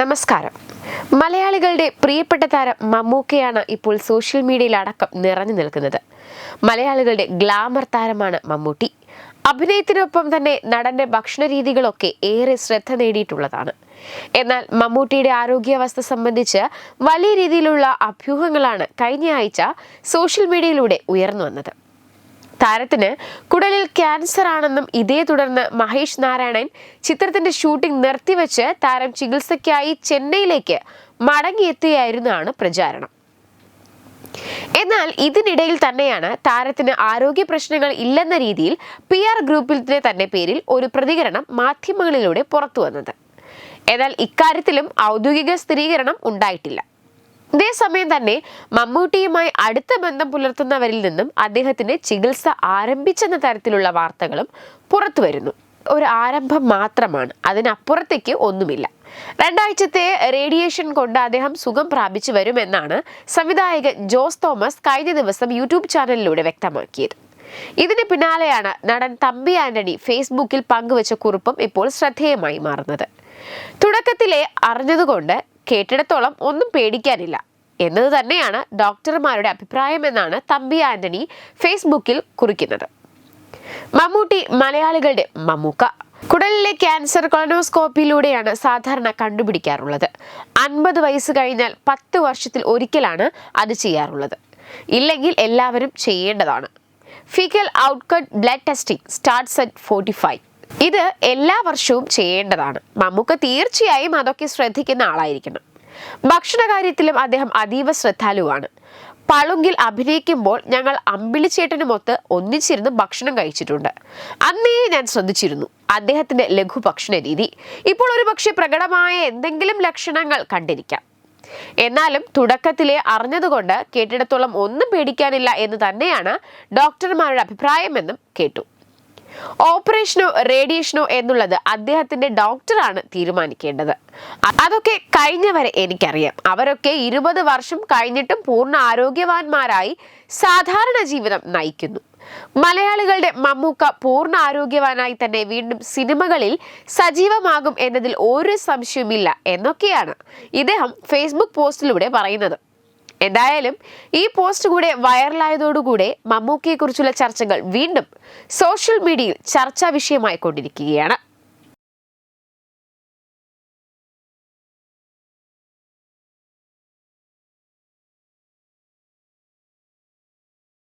നമസ്കാരം. മലയാളികളുടെ പ്രിയപ്പെട്ട താരം മമ്മൂക്കയാണ് ഇപ്പോൾ സോഷ്യൽ മീഡിയയിൽ അടക്കം നിറഞ്ഞു നിൽക്കുന്നത്. മലയാളികളുടെ ഗ്ലാമർ താരമാണ് മമ്മൂട്ടി. അഭിനയത്തിനൊപ്പം തന്നെ നടന്റെ ഭക്ഷണ രീതികളൊക്കെ ഏറെ ശ്രദ്ധ നേടിയിട്ടുള്ളതാണ്. എന്നാൽ മമ്മൂട്ടിയുടെ ആരോഗ്യാവസ്ഥ സംബന്ധിച്ച് വലിയ രീതിയിലുള്ള അഭ്യൂഹങ്ങളാണ് കഴിഞ്ഞ ആഴ്ച സോഷ്യൽ മീഡിയയിലൂടെ ഉയർന്നു വന്നത്. താരത്തിന് കുടലിൽ ക്യാൻസർ ആണെന്നും ഇതേ തുടർന്ന് മഹേഷ് നാരായണൻ ചിത്രത്തിന്റെ ഷൂട്ടിംഗ് നിർത്തിവെച്ച് താരം ചികിത്സയ്ക്കായി ചെന്നൈയിലേക്ക് മടങ്ങിയെത്തുകയായിരുന്നാണ് പ്രചാരണം. എന്നാൽ ഇതിനിടയിൽ തന്നെയാണ് താരത്തിന് ആരോഗ്യ പ്രശ്നങ്ങൾ ഇല്ലെന്ന രീതിയിൽ പി ആർ ഗ്രൂപ്പിന്റെ തന്നെ പേരിൽ ഒരു പ്രതികരണം മാധ്യമങ്ങളിലൂടെ പുറത്തു വന്നത് എന്നാൽ ഇക്കാര്യത്തിലും ഔദ്യോഗിക സ്ഥിരീകരണം ഉണ്ടായിട്ടില്ല. ഇതേസമയം തന്നെ മമ്മൂട്ടിയുമായി അടുത്ത ബന്ധം പുലർത്തുന്നവരിൽ നിന്നും അദ്ദേഹത്തിന് ചികിത്സ ആരംഭിച്ചെന്ന തരത്തിലുള്ള വാർത്തകളും പുറത്തു വരുന്നു. ഒരു ആരംഭം മാത്രമാണ്. അതിനപ്പുറത്തേക്ക് ഒന്നുമില്ല. രണ്ടാഴ്ചത്തെ റേഡിയേഷൻ കൊണ്ട് അദ്ദേഹം സുഖം പ്രാപിച്ചു വരുമെന്നാണ് സംവിധായകൻ ജോസ് തോമസ് കഴിഞ്ഞ ദിവസം യൂട്യൂബ് ചാനലിലൂടെ വ്യക്തമാക്കിയത്. ഇതിന് പിന്നാലെയാണ് നടൻ തമ്പി ആന്റണി ഫേസ്ബുക്കിൽ പങ്കുവച്ച കുറിപ്പും ഇപ്പോൾ ശ്രദ്ധേയമായി മാറുന്നത്. തുടക്കത്തിലെ അറിഞ്ഞതുകൊണ്ട് കേട്ടിടത്തോളം ഒന്നും പേടിക്കാനില്ല. എന്നത് തന്നെയാണ് ഡോക്ടർമാരുടെ അഭിപ്രായമെന്നാണ് തമ്പി ആന്റണി ഫേസ്ബുക്കിൽ കുറിക്കുന്നത്. മമ്മൂട്ടി മലയാളികളുടെ മമ്മൂക്ക. കുടലിലെ ക്യാൻസർ കൊളനോസ്കോപ്പിയിലൂടെയാണ് സാധാരണ കണ്ടുപിടിക്കാറുള്ളത്. അൻപത് വയസ്സ് കഴിഞ്ഞാൽ പത്ത് വർഷത്തിൽ ഒരിക്കലാണ് അത് ചെയ്യാറുള്ളത്. ഇല്ലെങ്കിൽ എല്ലാവരും ചെയ്യേണ്ടതാണ്. Faecal ഔട്ട്കട്ട് blood testing starts at forty five. ഇത് എല്ലാ വർഷവും ചെയ്യേണ്ടതാണ്. മമ്മൂക്ക തീർച്ചയായും അതൊക്കെ ശ്രദ്ധിക്കുന്ന ആളായിരിക്കണം. ഭക്ഷണ കാര്യത്തിലും അദ്ദേഹം അതീവ ശ്രദ്ധാലുവാണ്. പളുങ്കിൽ അഭിനയിക്കുമ്പോൾ ഞങ്ങൾ അമ്പിളിച്ചേട്ടനുമൊത്ത് ഒന്നിച്ചിരുന്ന് ഭക്ഷണം കഴിച്ചിട്ടുണ്ട്. അന്നേ ഞാൻ ശ്രദ്ധിച്ചിരുന്നു. അദ്ദേഹത്തിന്റെ ലഘു ഭക്ഷണ രീതി. ഇപ്പോൾ ഒരു പക്ഷേ പ്രകടമായ എന്തെങ്കിലും ലക്ഷണങ്ങൾ കണ്ടിരിക്കാം. എന്നാലും തുടക്കത്തിലെ അറിഞ്ഞതുകൊണ്ട് കേട്ടിടത്തോളം ഒന്നും പേടിക്കാനില്ല എന്ന് തന്നെയാണ് ഡോക്ടർമാരുടെ അഭിപ്രായമെന്നും കേട്ടു. ഓപ്പറേഷനോ റേഡിയേഷനോ എന്നുള്ളത് അദ്ദേഹത്തിന്റെ ഡോക്ടറാണ് തീരുമാനിക്കേണ്ടത്. അതൊക്കെ കഴിഞ്ഞവരെ എനിക്കറിയാം. അവരൊക്കെ ഇരുപത് വർഷം കഴിഞ്ഞിട്ടും പൂർണ ആരോഗ്യവാന്മാരായി സാധാരണ ജീവിതം നയിക്കുന്നു. മലയാളികളുടെ മമ്മൂക്ക പൂർണ ആരോഗ്യവാനായി തന്നെ വീണ്ടും സിനിമകളിൽ സജീവമാകും എന്നതിൽ ഒരു സംശയവുമില്ല എന്നൊക്കെയാണ് ഇദ്ദേഹം ഫേസ്ബുക്ക് പോസ്റ്റിലൂടെ പറയുന്നത്. എന്തായാലും ഈ പോസ്റ്റ് കൂടെ വൈറലായതോടുകൂടെ മമ്മൂക്കയെക്കുറിച്ചുള്ള ചർച്ചകൾ വീണ്ടും സോഷ്യൽ മീഡിയയിൽ ചർച്ചാ വിഷയമായി കൊണ്ടിരിക്കുകയാണ്